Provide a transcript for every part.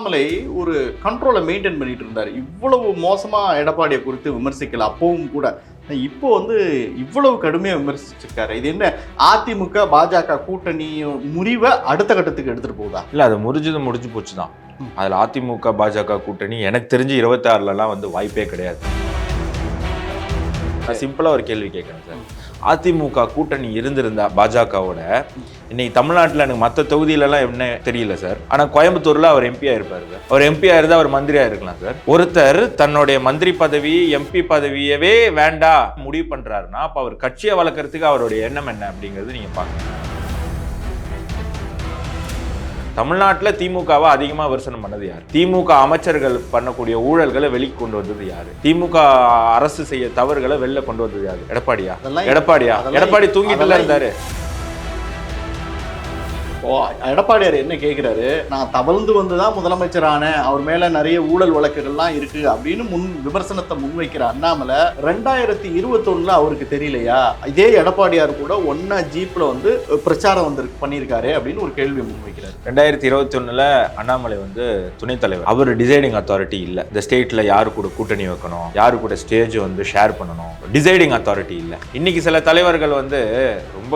அண்ணாமலை ஒரு கண்ட்ரோலை மெயின்டைன் பண்ணிட்டு இருந்தார். இவ்வளவு மோசமா எடப்பாடியை குறித்து விமர்சிக்கல. அப்பவும் கூட. இப்போ வந்து இவ்வளவு கடுமையா விமர்சிச்சிருக்காரு. இது என்ன? அதிமுக பாஜக கூட்டணி முறிவை அடுத்த கட்டத்துக்கு எடுத்துட்டு போகுதா? இல்ல அது முறிஞ்சது முடிஞ்சு போச்சு தான். அதுல அதிமுக பாஜக கூட்டணி எனக்கு தெரிஞ்சு இருபத்தாறுலலாம் வந்து வாய்ப்பே கிடையாது. நான் சிம்பிளா ஒரு கேள்வி கேட்கறேன் சார். அதிமுக கூட்டணி இருந்திருந்தா பாஜகவோட இன்னைக்கு தமிழ்நாட்டில் எனக்கு மற்ற தொகுதியிலலாம் என்ன தெரியல சார் ஆனால் கோயம்புத்தூர்ல அவர் எம்பியா இருப்பார் சார் அவர் எம்பியா இருந்தா அவர் மந்திரியா இருக்கலாம் சார் ஒருத்தர் தன்னுடைய மந்திரி பதவி எம்பி பதவியவே வேண்டாம் முடிவு பண்றாருன்னா அப்போ அவர் கட்சியை வளர்க்கறதுக்கு அவருடைய எண்ணம் என்ன அப்படிங்கிறது நீங்க பார்க்கணும் தமிழ்நாட்டில் திமுகவை அதிகமாக விமர்சனம் பண்ணது யார்? திமுக அமைச்சர்கள் பண்ணக்கூடிய ஊழல்களை வெளிக்கு கொண்டு வந்தது யாரு? திமுக அரசு செய்ய தவறுகளை வெளில கொண்டு வந்தது யாரு? எடப்பாடியா? எடப்பாடியா? எடப்பாடி தூங்கிட்டுல அதெல்லாம் இருந்தாரு. இப்போ எடப்பாடியார் என்ன கேட்குறாரு நான் தவழ்ந்து வந்து தான் முதலமைச்சரான அவர் மேலே நிறைய ஊழல் வழக்குகள்லாம் இருக்கு அப்படின்னு முன் விமர்சனத்தை முன்வைக்கிற அண்ணாமலை ரெண்டாயிரத்தி இருபத்தொன்னுல அவருக்கு தெரியலையா? இதே எடப்பாடியார் கூட ஒன்னா ஜீப்ல வந்து பிரச்சாரம் வந்து பண்ணியிருக்காரு அப்படின்னு ஒரு கேள்வி முன்வைக்கிறார். ரெண்டாயிரத்தி இருபத்தி ஒன்றில் அண்ணாமலை வந்து துணைத் தலைவர். அவர் டிசைடிங் அத்தாரிட்டி இல்லை. இந்த ஸ்டேட்டில் யாரு கூட கூட்டணி வைக்கணும்? யாரு கூட ஸ்டேஜ் வந்து ஷேர் பண்ணணும்? டிசைடிங் அத்தாரிட்டி இல்லை. இன்னைக்கு சில தலைவர்கள் வந்து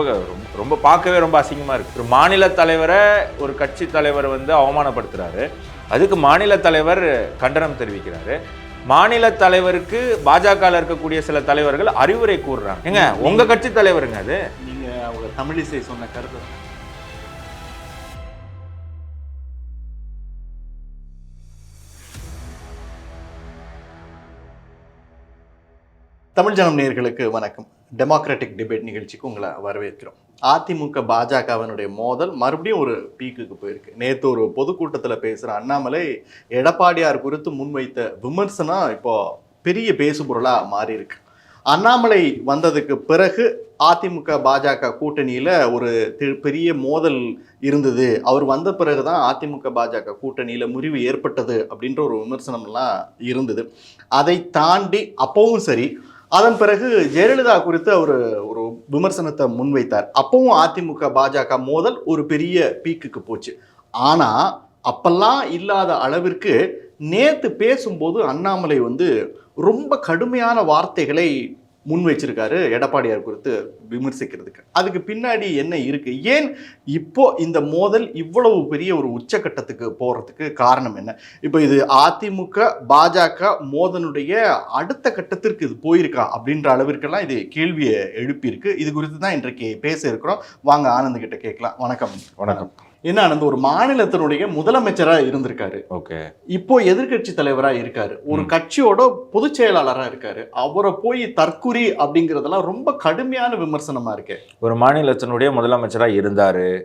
ரொம்ப ரொம்ப- பார்க்கவே ரொம்ப அசிங்கமா இருக்கு. ஒரு மாநில தலைவரை ஒரு கட்சி தலைவர் வந்து அவமானப்படுத்துறாரு. அதுக்கு மாநில தலைவர் கண்டனம் தெரிவிக்கிறாரு. மாநில தலைவருக்கு பாஜக இருக்கக்கூடிய சில தலைவர்கள் அறிவுரை கூறுறாங்க. ஏங்க உங்க கட்சி தலைவருங்க அது? நீங்க அவங்க தமிழிசை சொன்ன கருத்து. தமிழ் ஜனம் நேயர்களுக்கு வணக்கம். டெமோக்ராட்டிக் டிபேட் நிகழ்ச்சிக்கு உங்களை வரவேற்கிறோம். அதிமுக பாஜகவினுடைய மோதல் மறுபடியும் ஒரு பீக்குக்கு போயிருக்கு. நேற்று ஒரு பொதுக்கூட்டத்தில் பேசுகிற அண்ணாமலை எடப்பாடியார் குறித்து முன்வைத்த விமர்சனம் இப்போ பெரிய பேசுபொருளாக மாறியிருக்கு. அண்ணாமலை வந்ததுக்கு பிறகு அதிமுக பாஜக கூட்டணியில் ஒரு தி- பெரிய மோதல் இருந்தது. அவர் வந்த பிறகு தான் அதிமுக பாஜக கூட்டணியில் முறிவு ஏற்பட்டது அப்படின்ற ஒரு விமர்சனம்லாம் இருந்தது. அதை தாண்டி அப்பவும் சரி அதன் பிறகு ஜெயலலிதா குறித்து அவர் ஒரு விமர்சனத்தை முன்வைத்தார். அப்பவும் அதிமுக பாஜக மோதல் ஒரு பெரிய பீக்குக்கு போச்சு. ஆனால் அப்பெல்லாம் இல்லாத அளவிற்கு நேற்று பேசும்போது அண்ணாமலை வந்து ரொம்ப கடுமையான வார்த்தைகளை முன் வச்சிருக்காரு எடப்பாடியார் குறித்து விமர்சிக்கிறதுக்கு. அதுக்கு பின்னாடி என்ன இருக்கு? ஏன் இப்போ இந்த மோதல் இவ்வளவு பெரிய ஒரு உச்சக்கட்டத்துக்கு போறதுக்கு காரணம் என்ன? இப்போ இது அதிமுக பாஜக மோதனுடைய அடுத்த கட்டத்திற்கு இது போயிருக்கா அப்படின்ற அளவிற்கெல்லாம் இது கேள்வியை எழுப்பியிருக்கு. இது குறித்து தான் இன்றைக்கு பேச இருக்கிறோம். வாங்க ஆனந்த் கிட்ட கேட்கலாம். வணக்கம். வணக்கம். என்ன ஆனந்த் ஒரு மாநிலத்தினுடைய முதலமைச்சரா இருந்திருக்காரு. ஓகே. இப்போ எதிர்க்கட்சி தலைவரா இருக்காரு. ஒரு. கட்சியோட பொதுச் செயலாளரா இருக்காரு. அவரை போய் தற்குறி அப்படிங்கறதெல்லாம் ரொம்ப கடுமையான விமர்சனமா இருக்கு. ஒரு மாநிலத்தினுடைய முதலமைச்சரா இருந்தாரு.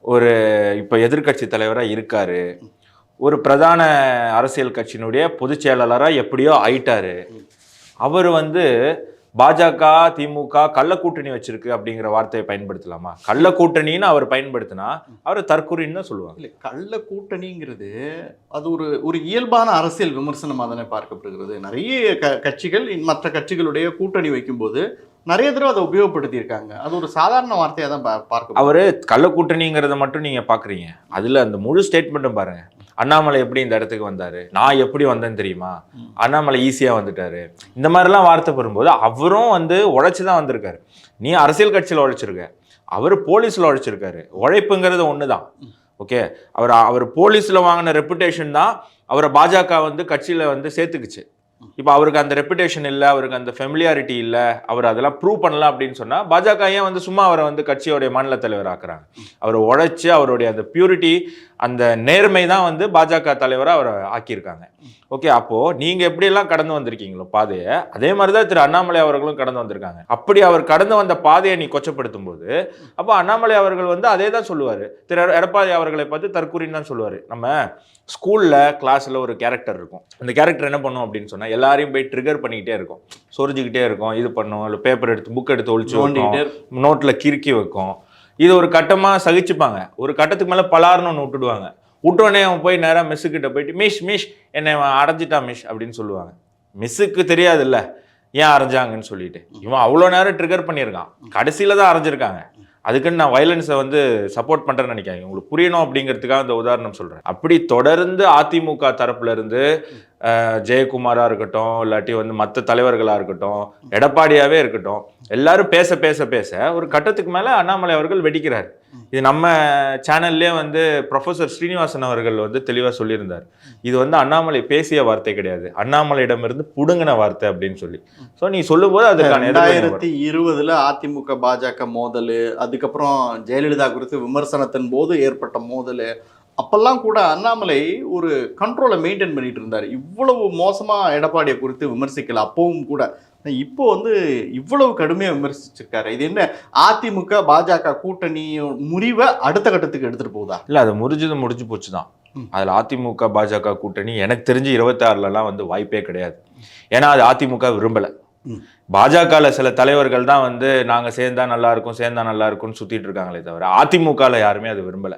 ஒரு இப்போ எதிர்க்கட்சி தலைவரா இருக்காரு. ஒரு பிரதான அரசியல் கட்சியினுடைய பொதுச் செயலாளரா எப்படியோ ஆயிட்டாரு. அவர் வந்து பாஜக திமுக கள்ள கூட்டணி வச்சிருக்கு அப்படிங்கிற வார்த்தையை பயன்படுத்தலாமா? கள்ள கூட்டணின்னு அவர் பயன்படுத்தினா அவர் தற்கொலைன்னு தான் சொல்லுவாங்க. இல்ல கள்ள கூட்டணிங்கிறது அது ஒரு ஒரு இயல்பான அரசியல் விமர்சனமா தானே பார்க்கப்படுகிறது. நிறைய க கட்சிகள் மற்ற கட்சிகளுடைய கூட்டணி வைக்கும்போது நிறைய தடவை அதை உபயோகப்படுத்தியிருக்காங்க. அது ஒரு சாதாரண வார்த்தையா தான் பார்க்க அவரு கள்ள கூட்டணிங்கிறத மட்டும் நீங்க பாக்குறீங்க அதுல அந்த முழு ஸ்டேட்மெண்ட்டும் பாருங்க. அண்ணாமலை எப்படி இந்த இடத்துக்கு வந்தாரு? நான் எப்படி வந்தேன்னு தெரியுமா. அண்ணாமலை ஈஸியா வந்துட்டாரு. இந்த மாதிரிலாம் வார்த்தை வரும்போது அவரும் வந்து உழைச்சு தான் வந்திருக்காரு. நீ அரசியல் கட்சியில் உழைச்சிருக்க. அவர் போலீஸ்ல உழைச்சிருக்காரு. உழைப்புங்கிறது ஒண்ணுதான். ம். ஓகே? அவர் அவர் போலீஸ்ல வாங்கின ரெப்புடேஷன் தான் அவரை பாஜக வந்து கட்சியில வந்து சேர்த்துக்குச்சு. இப்போ அவருக்கு அந்த ரெப்புடேஷன் இல்லை அவருக்கு அந்த ஃபெமிலியாரிட்டி இல்லை அவர் அதெல்லாம் ப்ரூவ் பண்ணலாம் அப்படின்னு சொன்னால் பாஜக ஏன் வந்து சும்மா அவரை வந்து கட்சியோடைய மாநில தலைவர் ஆக்குறாங்க? அவர் உழைச்சி அவருடைய அந்த பியூரிட்டி அந்த நேர்மை தான் வந்து பாஜக தலைவராக அவரை ஆக்கியிருக்காங்க. ஓகே அப்போது நீங்கள் எப்படியெல்லாம் கடந்து வந்திருக்கீங்களோ பாதையை அதே மாதிரி தான் திரு அண்ணாமலை அவர்களும் கடந்து வந்திருக்காங்க. அப்படி அவர் கடந்து வந்த பாதையை நீ கொச்சப்படுத்தும் போது அப்போ அண்ணாமலை அவர்கள் வந்து அதே தான் சொல்லுவார். திரு எடப்பாடி அவர்களை பார்த்து தற்கூரின்னு தான் சொல்லுவார். நம்ம ஸ்கூலில் கிளாஸில் ஒரு கேரக்டர் இருக்கும். அந்த கேரக்டர் என்ன பண்ணும் அப்படின்னு சொன்னால் எல்லாரையும் போய் ட்ரிகர் பண்ணிக்கிட்டே இருக்கும். சொரிஞ்சுக்கிட்டே இருக்கும். இது பண்ணும். இல்லை பேப்பர் எடுத்து புக் எடுத்து ஒழிச்சு இருக்கு. நோட்டில் கிறுக்கி வைக்கும். இது ஒரு கட்டமாக சகிச்சுப்பாங்க. ஒரு கட்டத்துக்கு மேலே பலார்னு ஒன்று விட்டுடுவாங்க. விட்டோடனே அவன் போய் நேராக மிஸ்ஸுக்கிட்ட போயிட்டு மிஸ் மிஸ் என்னை அடைஞ்சிட்டான் மிஸ் அப்படின்னு சொல்லுவாங்க. மிஸ்ஸுக்கு தெரியாதுல்ல. ஏன் அரைஞ்சாங்கன்னு சொல்லிட்டு. இவன் அவ்வளோ நேரம் ட்ரிகர் பண்ணியிருக்கான். கடைசியில் தான் அரைஞ்சிருக்காங்க அதுக்குன்னு நான் வயலன்ஸை வந்து சப்போர்ட் பண்ணுறேன்னு நினைக்காங்க உங்களுக்கு புரியணும் அப்படிங்கிறதுக்காக இந்த உதாரணம் சொல்கிறேன் அப்படி தொடர்ந்து அதிமுக தரப்புலேருந்து ஜெயக்குமாராக இருக்கட்டும் இல்லாட்டி வந்து மற்ற தலைவர்களாக இருக்கட்டும் எடப்பாடியாகவே இருக்கட்டும் எல்லாரும் பேச பேச பேச ஒரு கட்டத்துக்கு மேலே அண்ணாமலை அவர்கள் வெடிக்கிறார். இது நம்ம சேனல்லே வந்து ப்ரொஃபசர் ஸ்ரீனிவாசன் அவர்கள் வந்து தெளிவா சொல்லியிருந்தார். இது வந்து அண்ணாமலை பேசிய வார்த்தை கிடையாது. அண்ணாமலையிடமிருந்து புடுங்கின வார்த்தை அப்படின்னு சொல்லி. ஸோ நீ சொல்லும்போது அதுக்கான அது ரெண்டாயிரத்தி இருபதுல அதிமுக பாஜக மோதல் அதுக்கப்புறம் ஜெயலலிதா குறித்து விமர்சனத்தின் போது ஏற்பட்ட மோதல் அப்பெல்லாம் கூட அண்ணாமலை ஒரு கண்ட்ரோலை மெயின்டைன் பண்ணிட்டு இருந்தார். இவ்வளவு மோசமா எடப்பாடியை குறித்து விமர்சிக்கல. அப்பவும் கூட இப்போ வந்து இவ்வளவு கடுமையா விமர்சிச்சிருக்காரு. இது என்ன அதிமுக பாஜக கூட்டணி முறிவை அடுத்த கட்டத்துக்கு எடுத்துட்டு போகுதா? இல்ல அது முறிஞ்சது முடிஞ்சு போச்சு தான். அதுல அதிமுக பாஜக கூட்டணி எனக்கு தெரிஞ்சு இருபத்தாறுலலாம் வந்து வாய்ப்பே கிடையாது. ஏன்னா அது அதிமுக விரும்பல. ம். பாஜகல சில தலைவர்கள் தான் வந்து நாங்க சேர்ந்தா நல்லா இருக்கும் சேர்ந்தா நல்லா இருக்கும்னு சுத்திட்டு இருக்காங்களே தவிர அதிமுகல யாருமே அது விரும்பல.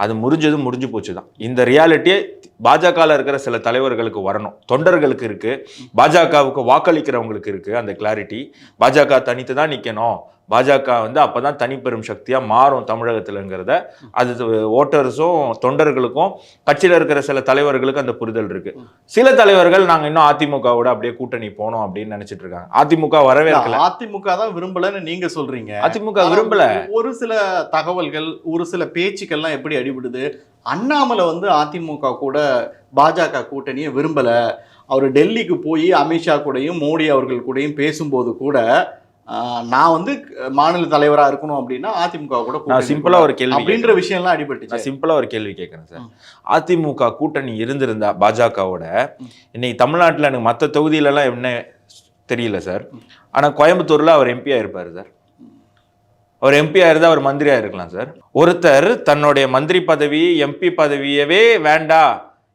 அது முறிஞ்சது முடிஞ்சு போச்சு தான் இந்த ரியாலிட்டியே பாஜகவில் இருக்கிற சில தலைவர்களுக்கு வரணும். தொண்டர்களுக்கு இருக்குது பாஜகவுக்கு வாக்களிக்கிறவங்களுக்கு இருக்குது அந்த கிளாரிட்டி பாஜக தனித்து தான் நிற்கணும் பாஜக வந்து அப்பதான் தனிப்பெரும் சக்தியா மாறும் தமிழகத்துலங்கிறத அது ஓட்டர்ஸும் தொண்டர்களுக்கும் கட்சியில இருக்கிற சில தலைவர்களுக்கு அந்த புரிதல் இருக்கு. சில தலைவர்கள் நாங்க இன்னும் அதிமுகவோட அப்படியே கூட்டணி போனோம் அப்படின்னு நினைச்சிட்டு இருக்காங்க. அதிமுக வரவேற்கல. அதிமுக தான் விரும்பலன்னு நீங்க சொல்றீங்க. அதிமுக விரும்பல. ஒரு சில தகவல்கள் ஒரு சில பேச்சுக்கள்லாம் எப்படி அடிபடுது? அண்ணாமலை வந்து அதிமுக கூட பாஜக கூட்டணியை விரும்பல. அவர் டெல்லிக்கு போய் அமித்ஷா கூடயும் மோடி அவர்கள் கூடயும் பேசும்போது கூட நான் வந்து மாநில தலைவரா இருக்கணும் அப்படின்னா அதிமுக கூட நான் கூட்டணி சிம்பிளா ஒரு கேள்வி அப்படின்ற. விஷயம்லாம் அடிபட்டுச்சு. நான் சிம்பிளா ஒரு கேள்வி கேட்கறேன் சார். அதிமுக கூட்டணி இருந்திருந்தா பாஜகவோட இன்னைக்கு தமிழ்நாட்டுல எனக்கு மற்ற தொகுதியில எல்லாம் என்ன தெரியல சார். ஆனா கோயம்புத்தூர்ல அவர் எம்பியா இருப்பாரு சார். அவர் எம்பியா இருந்தா அவர் மந்திரியா இருக்கலாம் சார். ஒருத்தர் தன்னுடைய மந்திரி பதவி எம்பி பதவியவே வேண்டாம்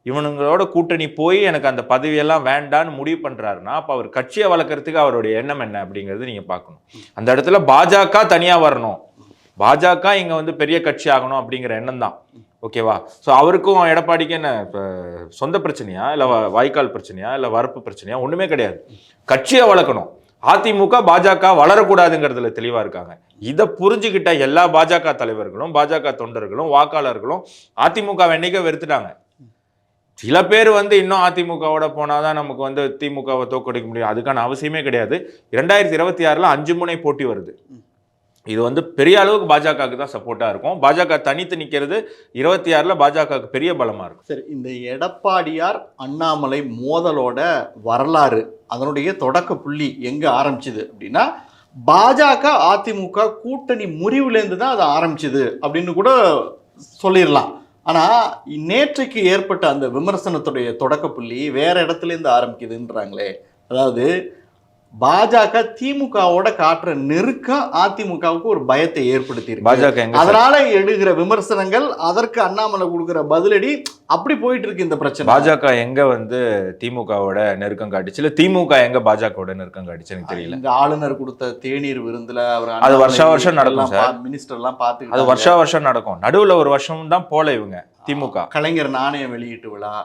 இவனுங்களோட கூட்டணி போய் எனக்கு அந்த பதவியெல்லாம் வேண்டான்னு முடிவு பண்ணுறாருன்னா அப்போ அவர் கட்சியை வளர்க்கறதுக்கு அவருடைய எண்ணம் என்ன அப்படிங்கிறது நீங்கள் பார்க்கணும். அந்த இடத்துல பாஜக தனியாக வரணும். பாஜக இங்கே வந்து பெரிய கட்சி ஆகணும் அப்படிங்கிற எண்ணம் தான். ஓகேவா? ஸோ அவருக்கும் எடப்பாடிக்கு என்ன இப்போ சொந்த பிரச்சனையா? இல்லை வாய்க்கால் பிரச்சனையா? இல்லை வரப்பு பிரச்சனையா? ஒன்றுமே கிடையாது. கட்சியை வளர்க்கணும். அதிமுக பாஜக வளரக்கூடாதுங்கிறதுல தெளிவாக இருக்காங்க. இதை புரிஞ்சுக்கிட்ட எல்லா பாஜக தலைவர்களும் பாஜக தொண்டர்களும் வாக்காளர்களும் அதிமுக என்னைக்கோ வெறுத்துட்டாங்க. சில பேர் வந்து இன்னும் அதிமுகவோட போனாதான் நமக்கு வந்து திமுகவை தோக்கடிக்க முடியும். அதுக்கான அவசியமே கிடையாது. இரண்டாயிரத்தி இருபத்தி ஆறுல அஞ்சு முனை போட்டி வருது. இது வந்து பெரிய அளவுக்கு பாஜகவுக்கு தான் சப்போர்ட்டா இருக்கும். பாஜக தனித்து நிக்கிறது இருபத்தி ஆறுல பாஜகவுக்கு பெரிய பலமா இருக்கும். சரி இந்த எடப்பாடியார் அண்ணாமலை மோதலோட வரலாறு அதனுடைய தொடக்க புள்ளி எங்க ஆரம்பிச்சுது அப்படின்னா பாஜக அதிமுக கூட்டணி முறிவுலேருந்து தான் அது ஆரம்பிச்சுது அப்படின்னு கூட சொல்லிடலாம் ஆனால் நேற்றைக்கு ஏற்பட்ட அந்த விமர்சனத்துடைய தொடக்க புள்ளி வேற இடத்துல இருந்து ஆரம்பிக்குதுன்றாங்களே. அதாவது பாஜக திமுகவோட காட்டுற நெருக்கம் அதிமுகவுக்கு ஒரு பயத்தை ஏற்படுத்தி பாஜக? அதனால எடுக்கிற விமர்சனங்கள் அதற்கு அண்ணாமலை கொடுக்கிற பதிலடி அப்படி போயிட்டு இருக்கு இந்த பிரச்சனை. பாஜக எங்க வந்து திமுகவோட நெருக்கம் காட்டுச்சு? இல்ல திமுக எங்க பாஜகவோட நெருக்கம் காட்டுச்சு எனக்கு தெரியல. இந்த ஆளுநர் கொடுத்த தேநீர் விருந்துல அவர் அது வருஷா வருஷம் நடக்கும் சார். மினிஸ்டர் எல்லாம் பார்த்து அது வருஷா வருஷம் நடக்கும். நடுவுல ஒரு வருஷம் தான் போல இவங்க திமுக. கலைஞர் நாணய வெளியீட்டு விழா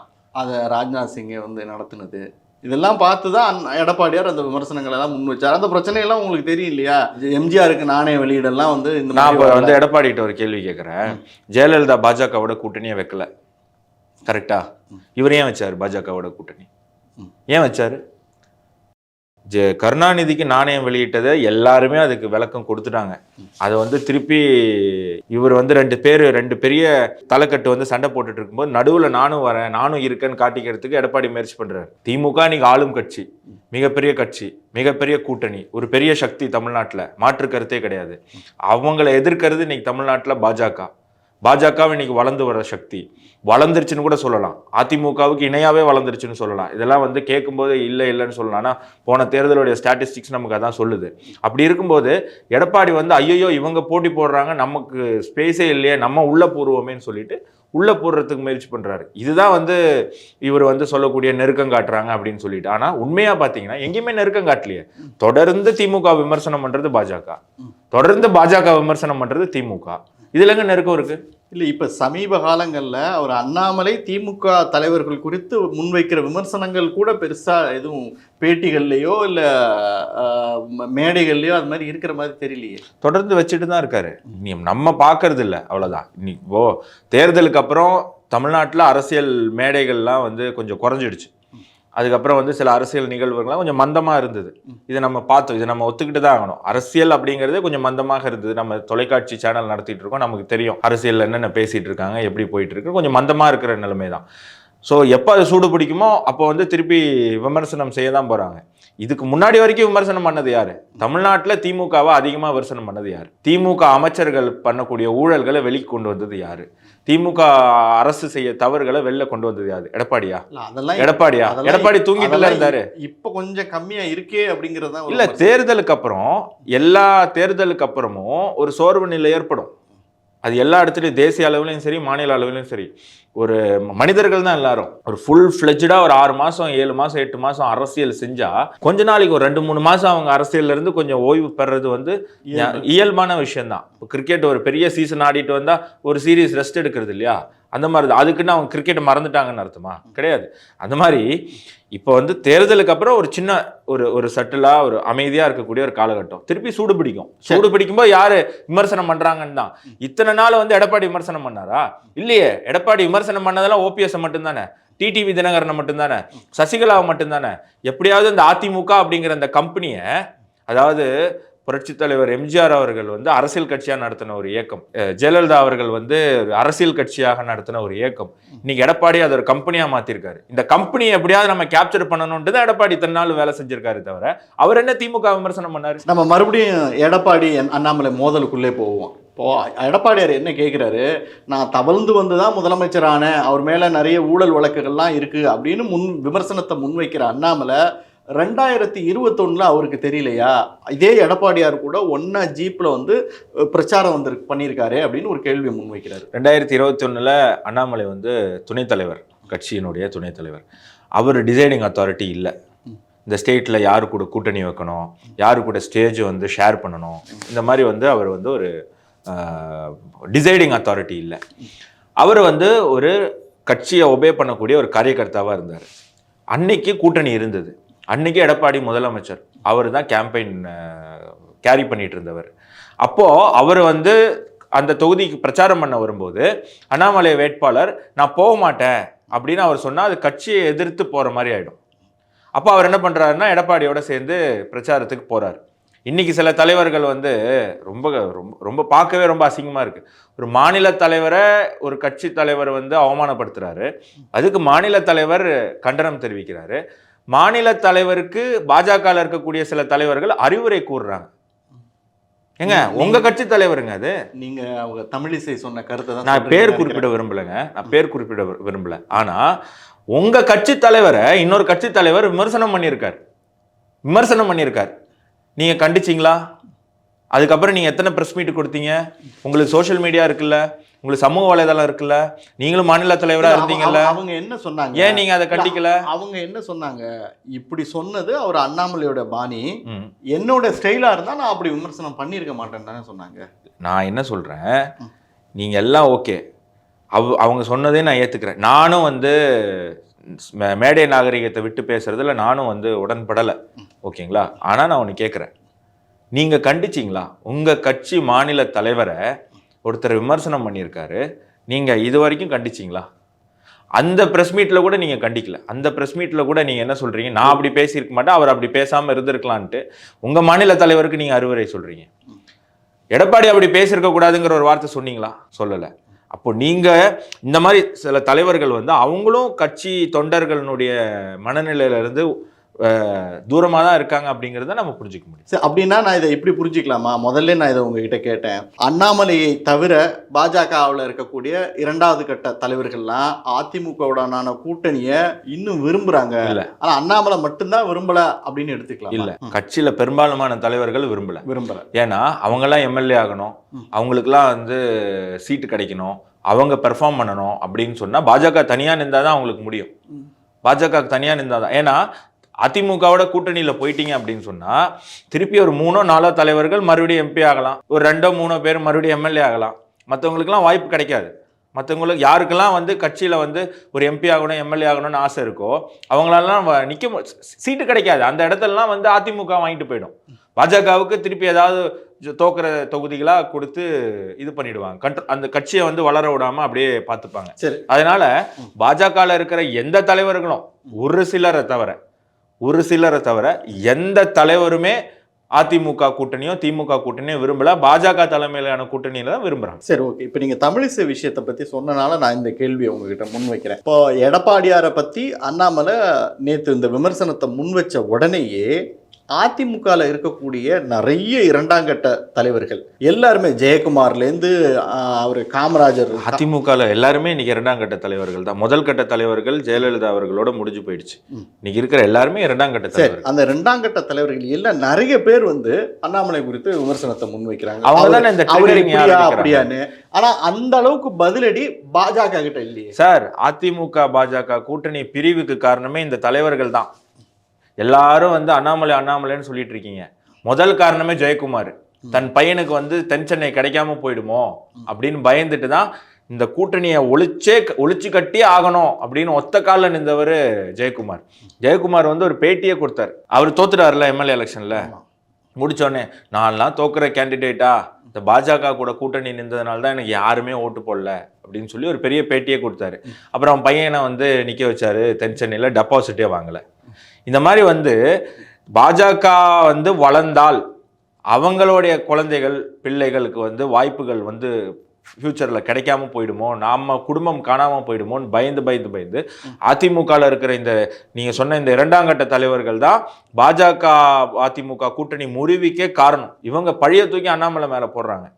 அதை ராஜ்நாத் சிங்கை வந்து நடத்துனது. இதெல்லாம் பார்த்து தான் எடப்பாடியார் அந்த விமர்சனங்கள் எல்லாம் முன் வச்சார். அந்த பிரச்சனையெல்லாம் உங்களுக்கு தெரியும் இல்லையா? எம்ஜிஆருக்கு நாணய வெளியீடெல்லாம் வந்து இந்த நான் இப்ப. வந்து எடப்பாடி கிட்ட ஒரு கேள்வி கேட்கறேன் ஜெயலலிதா பாஜகவோட கூட்டணியை வைக்கல. கரெக்டா இவர் ஏன் வச்சாரு பாஜகவோட கூட்டணி? ம். ஏன் வச்சாரு? ஜெ கருணாநிதிக்கு நாணயம் வெளியிட்டதை எல்லாருமே அதுக்கு விளக்கம் கொடுத்துட்டாங்க. அதை வந்து திருப்பி இவர் வந்து ரெண்டு பேர் ரெண்டு பெரிய தலைக்கட்டு வந்து சண்டை போட்டுட்டு இருக்கும்போது நடுவில் நானும் வரேன் நானும் இருக்கேன்னு காட்டிக்கிறதுக்கு எடப்பாடி முயற்சி பண்ணுறாரு திமுக இன்னைக்கு ஆளும் கட்சி மிகப்பெரிய கட்சி மிகப்பெரிய கூட்டணி ஒரு பெரிய சக்தி தமிழ்நாட்டில் மாற்று கருத்தே கிடையாது. அவங்கள எதிர்க்கிறது இன்னைக்கு தமிழ்நாட்டில் பாஜக. பாஜக இன்னைக்கு வளர்ந்து வர சக்தி. வளர்ந்துருச்சுன்னு கூட சொல்லலாம். அதிமுகவுக்கு இணையாவே வளர்ந்துருச்சுன்னு சொல்லலாம். இதெல்லாம் வந்து கேட்கும்போது இல்லை இல்லைன்னு சொல்லலாம்னா போன தேர்தலுடைய ஸ்டாட்டிஸ்டிக்ஸ் நமக்கு அதான் சொல்லுது. அப்படி இருக்கும்போது எடப்பாடி வந்து ஐயோ இவங்க போட்டி போடுறாங்க நமக்கு ஸ்பேஸே இல்லையே நம்ம உள்ளே போடுவோமேன்னு சொல்லிட்டு உள்ள போடுறதுக்கு முயற்சி பண்ணுறாரு இதுதான் வந்து இவர் வந்து சொல்லக்கூடிய நெருக்கம் காட்டுறாங்க அப்படின்னு சொல்லிட்டு. ஆனால் உண்மையாக பார்த்தீங்கன்னா எங்கேயுமே நெருக்கம் காட்டலையே. தொடர்ந்து திமுக விமர்சனம் பண்ணுறது பாஜக. தொடர்ந்து பாஜக விமர்சனம் பண்றது திமுக. இதுல எங்க நெருக்கம் இருக்கு? இல்ல இப்ப சமீப காலங்கள்ல அவர் அண்ணாமலை திமுக தலைவர்கள் குறித்து முன்வைக்கிற விமர்சனங்கள் கூட பெருசா எதுவும் பேட்டிகள்லயோ இல்ல மேடைகள்லயோ அது மாதிரி இருக்கிற மாதிரி தெரியலையே. தொடர்ந்து வச்சுட்டு தான் இருக்காரு. நீ நம்ம பார்க்கறது இல்ல அவ்வளவுதான். நீ ஓ தேர்தலுக்கு அப்புறம் தமிழ்நாட்டுல அரசியல் மேடைகள்லாம் வந்து கொஞ்சம் குறைஞ்சிடுச்சு. அதுக்கப்புறம் வந்து சில அரசியல் நிகழ்வுகள்லாம் கொஞ்சம் மந்தமாக இருந்தது. இதை நம்ம பார்த்தோம். இதை நம்ம ஒத்துக்கிட்டு தான் ஆகணும். அரசியல் அப்படிங்கிறது கொஞ்சம் மந்தமாக இருந்தது. நம்ம தொலைக்காட்சி சேனல் நடத்திட்டு இருக்கோம். நமக்கு தெரியும் அரசியலில் என்னென்ன பேசிகிட்டு இருக்காங்க எப்படி போயிட்டு இருக்கு. கொஞ்சம் மந்தமாக இருக்கிற நிலைமை தான் ஸோ எப்போ அது சூடு பிடிக்குமோ அப்போ வந்து திருப்பி விமர்சனம் செய்ய தான் போகிறாங்க இதுக்கு முன்னாடி வரைக்கும் விமர்சனம் பண்ணது யாரு? தமிழ்நாட்டில் திமுகவை அதிகமாக விமர்சனம் பண்ணது யாரு? திமுக அமைச்சர்கள் பண்ணக்கூடிய ஊழல்களை வெளிக்கு கொண்டு வந்தது யாரு? திமுக அரசு செய்ய தவறுகளை வெளில கொண்டு வந்தது யாரு? எடப்பாடியா? அதெல்லாம் எடப்பாடியா? எடப்பாடி தூங்கிட்டுல இருந்தாரு. இப்ப கொஞ்சம் கம்மியா இருக்கே அப்படிங்கறது இல்ல. தேர்தலுக்கு அப்புறம் எல்லா தேர்தலுக்கு அப்புறமும் ஒரு சோர்வு நிலை ஏற்படும். அது எல்லா இடத்துலையும் தேசிய அளவுலையும் சரி மாநில அளவுலையும் சரி. ஒரு மனிதர்கள் தான் எல்லாரும். ஒரு ஃபுல் ஃப்ளெஜ்டா ஒரு ஆறு மாசம் ஏழு மாசம் எட்டு மாசம் அரசியல் செஞ்சா கொஞ்ச நாளைக்கு ஒரு ரெண்டு மூணு மாசம் அவங்க அரசியல்ல இருந்து கொஞ்சம் ஓய்வு பெறது வந்து இயல்பு. இயல்பான விஷயம் தான் இப்போ கிரிக்கெட் ஒரு பெரிய சீசன் ஆடிட்டு வந்தா ஒரு சீரியஸ் ரெஸ்ட் எடுக்கிறது இல்லையா? அந்த மாதிரி தான். அதுக்குன்னு அவங்க கிரிக்கெட்டை மறந்துட்டாங்கன்னு அர்த்தமா? கிடையாது. அந்த மாதிரி இப்போ வந்து தேர்தலுக்கு அப்புறம் ஒரு சின்ன ஒரு ஒரு சட்டிலா ஒரு அமைதியா இருக்கக்கூடிய ஒரு காலகட்டம். திருப்பி சூடு பிடிக்கும். சூடு பிடிக்கும்போது யாரு விமர்சனம் பண்றாங்கன்னு தான். இத்தனை நாள் வந்து எடப்பாடி விமர்சனம் பண்ணாரா? இல்லையே. எடப்பாடி விமர்சனம் பண்ணதெல்லாம் ஓபிஎஸ் மட்டும்தானே? டிடிவி தினகரனை மட்டும்தானே? சசிகலாவை மட்டும்தானே? எப்படியாவது இந்த அதிமுக அப்படிங்கிற அந்த கம்பெனியை அதாவது புரட்சித் தலைவர் எம்ஜிஆர் அவர்கள் வந்து அரசியல் கட்சியாக நடத்தின ஒரு இயக்கம். ஜெயலலிதா அவர்கள் வந்து அரசியல் கட்சியாக நடத்தின ஒரு இயக்கம். இன்னைக்கு எடப்பாடி அதை ஒரு கம்பெனியாக மாற்றிருக்காரு இந்த கம்பெனியை எப்படியாவது நம்ம கேப்சர் பண்ணணும்ட்டு தான் எடப்பாடி இத்தனை நாள் வேலை செஞ்சிருக்காரு தவிர அவர் என்ன திமுக விமர்சனம் பண்ணார்? நம்ம மறுபடியும் எடப்பாடி அண்ணாமலை மோதலுக்குள்ளே போவோம். இப்போ எடப்பாடியார் என்ன கேட்குறாரு நான் தவழ்ந்து வந்து தான் முதலமைச்சரான அவர் மேலே நிறைய ஊழல் வழக்குகள்லாம் இருக்குது அப்படின்னு முன் விமர்சனத்தை முன்வைக்கிற அண்ணாமலை ரெண்டாயிரத்தி இருபத்தொன்னுல அவருக்கு தெரியலையா? இதே எடப்பாடியார் கூட ஒன்னா ஜீப்ல வந்து பிரச்சாரம் வந்து பண்ணியிருக்காரு அப்படின்னு ஒரு கேள்வியை முன்வைக்கிறாரு. ரெண்டாயிரத்தி இருபத்தி ஒண்ணுல அண்ணாமலை வந்து துணைத் தலைவர் கட்சியினுடைய துணைத் தலைவர். அவர் டிசைடிங் அத்தாரிட்டி இல்லை. இந்த ஸ்டேட்டில் யாரு கூட கூட்டணி வைக்கணும்? யாரு கூட ஸ்டேஜ் வந்து ஷேர் பண்ணணும்? இந்த மாதிரி வந்து அவர் வந்து ஒரு டிசைடிங் அத்தாரிட்டி இல்லை. அவர் வந்து ஒரு கட்சியை ஒபே பண்ணக்கூடிய ஒரு காரியகர்த்தாவாக இருந்தார். அன்னைக்கு கூட்டணி இருந்தது. அன்னைக்கு எடப்பாடி முதலமைச்சர். அவர் தான் கேம்பெயின் கேரி பண்ணிட்டு இருந்தவர் அப்போ அவர் வந்து அந்த தொகுதிக்கு பிரச்சாரம் பண்ண வரும்போது அண்ணாமலை வேட்பாளர் நான் போக மாட்டேன் அப்படின்னு அவர் சொன்னால் அது கட்சியை எதிர்த்து போகிற மாதிரி ஆகிடும் அப்போ அவர் என்ன பண்ணுறாருன்னா எடப்பாடியோட சேர்ந்து பிரச்சாரத்துக்கு போகிறார் இன்றைக்கி சில தலைவர்கள் வந்து ரொம்ப ரொம்ப ரொம்ப பார்க்கவே ரொம்ப அசிங்கமாக இருக்குது ஒரு மாநில தலைவரை ஒரு கட்சி தலைவர் வந்து அவமானப்படுத்துகிறாரு அதுக்கு மாநில தலைவர் கண்டனம் தெரிவிக்கிறாரு. மாநில தலைவருக்கு பாஜக இருக்கக்கூடிய சில தலைவர்கள் அறிவுரை கூறுறாங்க. ஏங்க உங்க கட்சி தலைவருங்க அது? நீங்க அவங்க தமிழிசை சொன்ன கருத்தை தான் நான் பேர். குறிப்பிட விரும்பலைங்க. நான் பேர் குறிப்பிட விரு- விரும்பல. ஆனா உங்க கட்சி தலைவரை இன்னொரு கட்சி தலைவர் விமர்சனம் பண்ணியிருக்கார். விமர்சனம் பண்ணியிருக்கார். நீங்க கண்டிச்சிங்களா? அதுக்கப்புறம் நீங்க எத்தனை ப்ரெஸ் மீட் கொடுத்தீங்க? உங்களுக்கு சோஷியல் மீடியா இருக்குல்ல உங்களுக்கு சமூக வலைதளம் இருக்குல்ல நீங்களும் மாநில தலைவரா இல்ல, இருந்தீங்கல்ல? அவங்க- என்ன சொன்னாங்க? ஏன் நீங்க அதை கண்டிக்கல? அவங்க என்ன சொன்னாங்க? இப்படி சொன்னது அவர் அண்ணாமலையோட பாணி. என்னோட ஸ்டைலா இருந்தா நான் அப்படி விமர்சனம் பண்ணியிருக்க மாட்டேன்னு தானே சொன்னாங்க. நான் என்ன சொல்கிறேன் நீங்கள் எல்லாம் ஓகே அவ் அவங்க சொன்னதே நான் ஏற்றுக்கிறேன் நானும் வந்து மேடை நாகரிகத்தை விட்டு பேசுறதுல நானும் வந்து உடன்படலை. ஓகேங்களா ஆனால் நான் ஒன்று கேட்குறேன் நீங்கள் கண்டிச்சிங்களா? உங்கள் கட்சி மாநில தலைவரை ஒருத்தர் விமர்சனம் பண்ணியிருக்காரு. நீங்கள் இது வரைக்கும் கண்டிச்சிங்களா? அந்த ப்ரெஸ் மீட்டில் கூட நீங்கள் கண்டிக்கல. அந்த ப்ரெஸ் மீட்டில் கூட நீங்கள் என்ன சொல்கிறீங்க நான் அப்படி பேசியிருக்க மாட்டேன் அவர் அப்படி பேசாமல் இருந்திருக்கலான்ட்டு உங்கள் மாநில தலைவருக்கு நீங்கள் அறுவரை சொல்கிறீங்க எடப்பாடி அப்படி பேசியிருக்க கூடாதுங்கிற ஒரு வார்த்தை சொன்னீங்களா? சொல்லலை. அப்போ நீங்கள் இந்த மாதிரி சில தலைவர்கள் வந்து அவங்களும் கட்சி தொண்டர்களுடைய மனநிலையிலேருந்து தூரமாக தான் இருக்காங்க அப்படிங்கிறத நம்ம புரிஞ்சுக்க முடியும். சரி அப்படின்னா நான் இதை எப்படி புரிஞ்சுக்கலாமா? முதல்ல நான் இதை உங்ககிட்ட கேட்டேன். அண்ணாமலையை தவிர பாஜகவில் இருக்கக்கூடிய இரண்டாவது கட்ட தலைவர்கள்லாம் அதிமுகவுடனான கூட்டணியை இன்னும் விரும்புறாங்க. இல்ல. ஆனா அண்ணாமலை மட்டும்தான் விரும்பல அப்படின்னு எடுத்துக்கலாம்? இல்ல. கட்சியில பெரும்பாலுமான தலைவர்கள் விரும்பல. விரும்பல. ஏன்னா அவங்கெல்லாம் எம்எல்ஏ ஆகணும். அவங்களுக்குலாம் வந்து சீட்டு கிடைக்கணும். அவங்க பெர்ஃபார்ம் பண்ணணும் அப்படின்னு சொன்னா பாஜக தனியா நின்றா தான் அவங்களுக்கு முடியும். பாஜக தனியா நின்றா தான் ஏன்னா அதிமுகவோட கூட்டணியில போயிட்டீங்க அப்படின்னு சொன்னா திருப்பி ஒரு மூணோ நாலோ தலைவர்கள் மறுபடியும் எம்பி ஆகலாம். ஒரு ரெண்டோ மூணோ பேர் மறுபடியும் எம்எல்ஏ ஆகலாம். மற்றவங்களுக்குலாம் வாய்ப்பு கிடைக்காது. மற்றவங்களுக்கு யாருக்கெல்லாம் வந்து கட்சியில் வந்து ஒரு எம்பி ஆகணும் எம்எல்ஏ ஆகணும்னு ஆசை இருக்கோ அவங்களெல்லாம் மு- சீட்டு கிடைக்காது. அந்த இடத்துலலாம் வந்து அதிமுக வாங்கிட்டு போயிடும். பாஜகவுக்கு திருப்பி ஏதாவது தோக்குற தொகுதிகளாக கொடுத்து இது பண்ணிடுவாங்க. கண்ட்ரோ அந்த கட்சியை வந்து வளர விடாம அப்படியே பார்த்துப்பாங்க சரி. அதனால பாஜகவில் இருக்கிற எந்த தலைவர்களும் ஒரு சிலரை தவிர ஒரு சிலரை தவிர எந்த தலைவருமே அதிமுக கூட்டணியோ திமுக கூட்டணியோ விரும்பல. பாஜக தலைமையிலான கூட்டணியில தான் விரும்புறாங்க. சரி ஓகே. இப்போ நீங்க தமிழிசை விஷயத்தை பத்தி சொன்னனால நான் இந்த கேள்வியை உங்ககிட்ட முன் வைக்கிறேன் இப்போ எடப்பாடியாரை பத்தி அண்ணாமலை நேற்று இந்த விமர்சனத்தை முன் வச்ச உடனேயே அதிமுகவில் இருக்கக்கூடிய நிறைய இரண்டாம் கட்ட தலைவர்கள். எல்லாருமே ஜெயக்குமார்லேருந்து அவர் காமராஜர். அதிமுகல எல்லாருமே இன்னைக்கு இரண்டாம் கட்ட தலைவர்கள் தான். முதல் கட்ட தலைவர்கள் ஜெயலலிதா அவர்களோட முடிஞ்சு போயிடுச்சு. இன்னைக்கு இருக்கிற எல்லாருமே இரண்டாம் கட்ட சரி தலைவர்கள். அந்த இரண்டாம் கட்ட தலைவர்கள் எல்லாம் நிறைய பேர் வந்து அண்ணாமலை குறித்து விமர்சனத்தை முன்வைக்கிறாங்க. அவங்க தானே இந்த. அப்படியான்னு. ஆனா அந்த அளவுக்கு பதிலடி பாஜக கிட்ட இல்லையே. சார் அதிமுக பாஜக கூட்டணி பிரிவுக்கு காரணமே இந்த தலைவர்கள் தான். எல்லாரும் வந்து அண்ணாமலை அண்ணாமலைன்னு சொல்லிட்டு இருக்கீங்க. முதல் காரணமே ஜெயக்குமார். தன் பையனுக்கு வந்து தென் சென்னை கிடைக்காம போயிடுமோ அப்படின்னு பயந்துட்டு தான் இந்த கூட்டணியை ஒழிச்சே ஒழிச்சு கட்டி ஆகணும் அப்படின்னு ஒத்த காலில் நின்றவர் ஜெயக்குமார். ஜெயக்குமார் வந்து ஒரு பேட்டியே கொடுத்தார். அவர் தோத்துட்டார்ல எம்எல்ஏ எலெக்ஷன்ல. முடிச்சோடனே நான்லாம் தோக்குற கேண்டிடேட்டா இந்த பாஜக கூட கூட்டணி நின்றதுனால தான் எனக்கு யாருமே ஓட்டு போடல அப்படின்னு சொல்லி ஒரு பெரிய பேட்டியே கொடுத்தாரு. அப்புறம் பையனை வந்து நிற்க வச்சாரு தென் சென்னையில் டெபாசிட்டே வாங்கலை. இந்த மாதிரி வந்து பாஜக வந்து வளர்ந்தால் அவங்களுடைய குழந்தைகள் பிள்ளைகளுக்கு வந்து வாய்ப்புகள் வந்து ஃப்யூச்சரில் கிடைக்காம போயிடுமோ? நாம் குடும்பம் காணாமல் போயிடுமோன்னு பயந்து பயந்து பயந்து அதிமுகவில் இருக்கிற இந்த நீங்கள் சொன்ன இந்த இரண்டாம் கட்ட தலைவர்கள் தான் பாஜக அதிமுக கூட்டணி முறிவுக்கே காரணம். இவங்க பழைய தூக்கி அண்ணாமலை மேலே போடுறாங்க.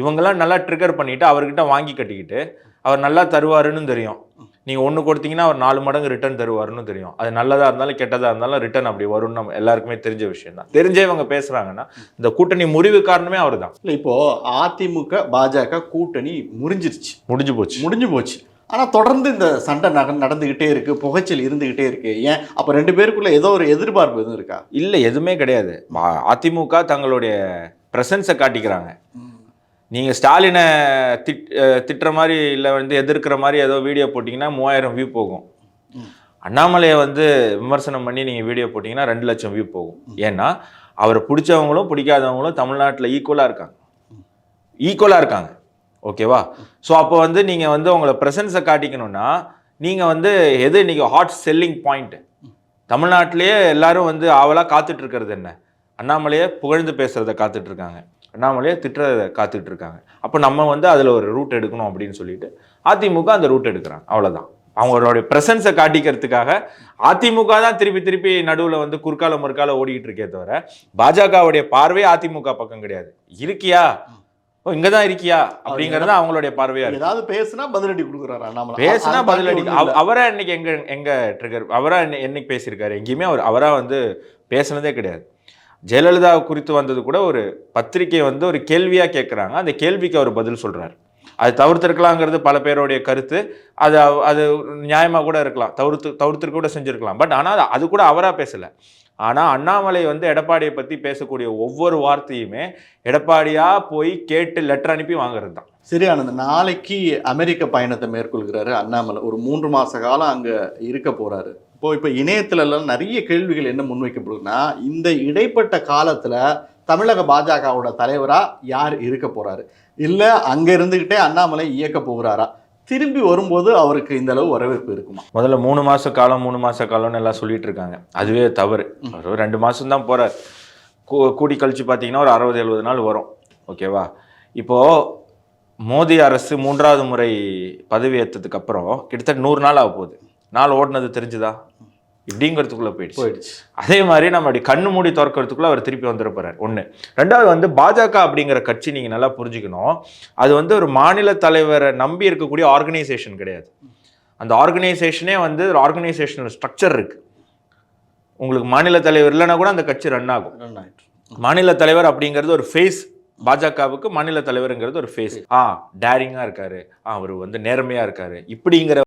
இவங்கெல்லாம் நல்லா ட்ரிகர் பண்ணிவிட்டு அவர்கிட்ட வாங்கி கட்டிக்கிட்டு அவர் நல்லா தருவாருன்னு தெரியும். நீங்கள் ஒன்று கொடுத்தீங்கன்னா அவர் நாலு மடங்கு ரிட்டர்ன் தருவாருன்னு தெரியும். அது நல்லதாக இருந்தாலும் கெட்டதாக இருந்தாலும் ரிட்டர்ன் அப்படி வரும்னு நம்ம எல்லாருக்குமே தெரிஞ்ச விஷயம் தான் தெரிஞ்சே இவங்க பேசுகிறாங்கன்னா இந்த கூட்டணி முறிவு காரணமே அவர் தான் இல்ல இப்போ அதிமுக பாஜக கூட்டணி முறிஞ்சிருச்சு. முடிஞ்சு போச்சு. முடிஞ்சு போச்சு. ஆனா தொடர்ந்து இந்த சண்டை நக நடந்துகிட்டே இருக்கு புகைச்சல் இருந்துகிட்டே இருக்கு. ஏன்? அப்ப ரெண்டு பேருக்குள்ள ஏதோ ஒரு எதிர்பார்ப்பு எதுவும் இருக்கா? இல்லை எதுவுமே கிடையாது. அதிமுக தங்களுடைய ப்ரெசன்ஸை காட்டிக்கிறாங்க. நீங்கள் ஸ்டாலினை திட் திட்டுற மாதிரி இல்லை வந்து எதிர்க்கிற மாதிரி ஏதோ வீடியோ போட்டிங்கன்னா மூவாயிரம் வியூ போகும். அண்ணாமலையை வந்து விமர்சனம் பண்ணி நீங்கள் வீடியோ போட்டிங்கன்னா ரெண்டு லட்சம் வியூ போகும். ஏன்னா அவரை பிடிச்சவங்களும் பிடிக்காதவங்களும் தமிழ்நாட்டில் ஈக்குவலாக இருக்காங்க. ஈக்குவலாக இருக்காங்க. ஓகேவா ஸோ அப்போ வந்து நீங்கள் வந்து உங்களை ப்ரெசன்ஸை காட்டிக்கணும்னா நீங்கள் வந்து எது நீங்கள் ஹாட் செல்லிங் பாயிண்ட் தமிழ்நாட்டிலேயே எல்லாரும் வந்து ஆவலாக காத்துட்ருக்கிறது என்ன? அண்ணாமலையை புகழ்ந்து பேசுகிறத காத்துட்ருக்காங்க அண்ணாமலையை திட்டுறத காத்துட்டு இருக்காங்க அப்போ நம்ம வந்து அதில் ஒரு ரூட் எடுக்கணும் அப்படின்னு சொல்லிட்டு அதிமுக அந்த ரூட் எடுக்கிறாங்க. அவ்வளோதான் அவங்களுடைய ப்ரெசன்ஸை காட்டிக்கிறதுக்காக அதிமுக தான் திருப்பி திருப்பி நடுவில் வந்து குறுக்கால முற்கால ஓடிக்கிட்டு இருக்கே தவிர பாஜகவுடைய பார்வை அதிமுக பக்கம் கிடையாது. இருக்கியா? ஓ இங்கே தான் இருக்கியா? அப்படிங்கிறது அவங்களுடைய பார்வையா இருக்கு. ஏதாவது பேசுனா பதிலடி கொடுக்குறாரு? அண்ணாமலை பேசினா பதிலடி. அவரா இன்னைக்கு எங்க எங்க ட்ரிகர் அவரா என்ன- என்னைக்கு பேசியிருக்காரு? எங்கேயுமே அவர் அவரா வந்து பேசுனதே கிடையாது. ஜெயலலிதா குறித்து வந்தது கூட ஒரு பத்திரிகை வந்து ஒரு கேள்வியாக கேட்குறாங்க அந்த கேள்விக்கு அவர் பதில் சொல்கிறார் அது தவிர்த்திருக்கலாங்கிறது பல பேருடைய கருத்து. அது அது நியாயமாக கூட இருக்கலாம். தவிர்த்து தவிர்த்து கூட செஞ்சுருக்கலாம். பட் ஆனால் அது கூட அவராக பேசலை. ஆனால் அண்ணாமலை வந்து எடப்பாடியை பற்றி பேசக்கூடிய ஒவ்வொரு வார்த்தையுமே எடப்பாடியாக போய் கேட்டு லெட்டர் அனுப்பி வாங்குறது தான். சரி ஆனந்த். நாளைக்கு அமெரிக்க பயணத்தை மேற்கொள்கிறாரு அண்ணாமலை. ஒரு மூன்று மாத காலம் அங்கே இருக்க போகிறாரு இப்போ இப்போ இணையத்துல எல்லாம் நிறைய கேள்விகள் என்ன முன்வைக்கப்படுதுன்னா இந்த இடைப்பட்ட காலத்துல தமிழக பாஜகவோட தலைவரா யார் இருக்க போறாரு? இல்ல அங்க இருந்துகிட்டே அண்ணாமலை இயக்க போகிறாரா? திரும்பி வரும்போது அவருக்கு இந்த அளவு வரவேற்பு இருக்குமா? முதல்ல மூணு மாச காலம் மூணு மாச காலம்னு எல்லாம் சொல்லிட்டு இருக்காங்க. அதுவே தவறு. ஒரு ரெண்டு மாசம் தான் கூ- கூடி கழிச்சு பார்த்தீங்கன்னா ஒரு அறுபது எழுபது நாள் வரும். ஓகேவா? இப்போ மோடி அரசு மூன்றாவது முறை பதவி ஏற்றதுக்கு அப்புறம் கிட்டத்தட்ட நூறு நாள் ஆக போகுது. நாள் ஓடுனது தெரிஞ்சுதா? இப்படிங்கிறதுக்குள்ள போயிடுச்சு. போயிடுச்சு. அதே மாதிரி நம்ம அப்படி கண்ணு மூடி திறக்கிறதுக்குள்ள அவர் திருப்பி வந்துட போறாரு. ஒன்று ரெண்டாவது வந்து பாஜக அப்படிங்கிற கட்சி நீங்கள் நல்லா புரிஞ்சுக்கணும். அது வந்து ஒரு மாநில தலைவரை நம்பி இருக்கக்கூடிய ஆர்கனைசேஷன் கிடையாது. அந்த ஆர்கனைசேஷனே வந்து ஒரு ஆர்கனைசேஷனல் ஸ்ட்ரக்சர் இருக்கு. உங்களுக்கு மாநில தலைவர் இல்லைன்னா கூட அந்த கட்சி ரன் ஆகும். நல்லாயிற்று. மாநில தலைவர் அப்படிங்கிறது ஒரு ஃபேஸ் பாஜகவுக்கு மாநில தலைவருங்கிறது ஒரு ஃபேஸ் ஆ டேரிங்காக இருக்காரு. ஆ அவர் வந்து நேர்மையாக இருக்காரு. இப்படிங்கிற